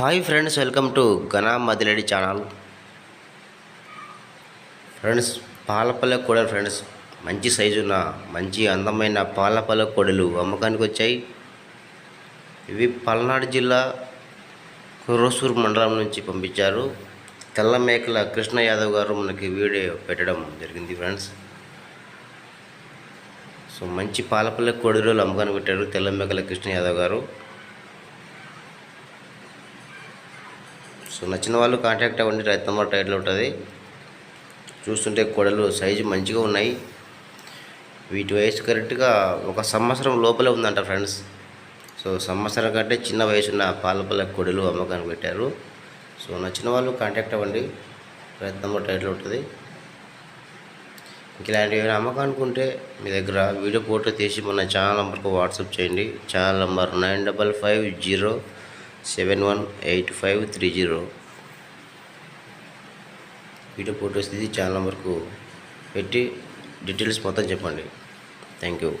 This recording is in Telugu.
Hi friends welcome to Ghana Madiledi channel friends Palapalle కోడలు ఫ్రెండ్స్ మంచి సైజు ఉన్న మంచి అందమైన పాలపల్లె కోడలు అమ్మకానికి వచ్చాయి ఇవి పల్నాడు జిల్లా కుర్రసూరు మండలం నుంచి పంపించారు తెల్ల మేకల కృష్ణ యాదవ్ గారు మనకి వీడియో పెట్టడం జరిగింది ఫ్రెండ్స్ సో మంచి పాలపల్లె కోడలు అమ్మకానికి పెట్టారు తెల్ల మేకల కృష్ణ యాదవ్ గారు సో నచ్చిన వాళ్ళు కాంటాక్ట్ అవ్వండి రైతు నెంబర్ టైటిల్ ఉంటుంది. చూస్తుంటే కొడలు సైజు మంచిగా ఉన్నాయి. వీటి వయసు కరెక్ట్గా ఒక సంవత్సరం లోపలే ఉందంట ఫ్రెండ్స్ సో సంవత్సరం కంటే చిన్న వయసున్న పాలపల్ల కొడలు అమ్మకానికి పెట్టారు. సో నచ్చిన వాళ్ళు కాంటాక్ట్ అవ్వండి రైతు నెంబర్ టైటిల్ ఉంటుంది. ఇలాంటివి ఏమైనా అమ్మకానికి ఉంటే మీ దగ్గర వీడియో ఫోటో తీసి మన ఛానల్ నెంబర్కి వాట్సాప్ చేయండి. Channel number nine double five zero seven one eight five three zero. Video photos తీసి ఛానల్ నెంబర్కు పెట్టి డీటెయిల్స్ మొత్తం చెప్పండి. Thank you.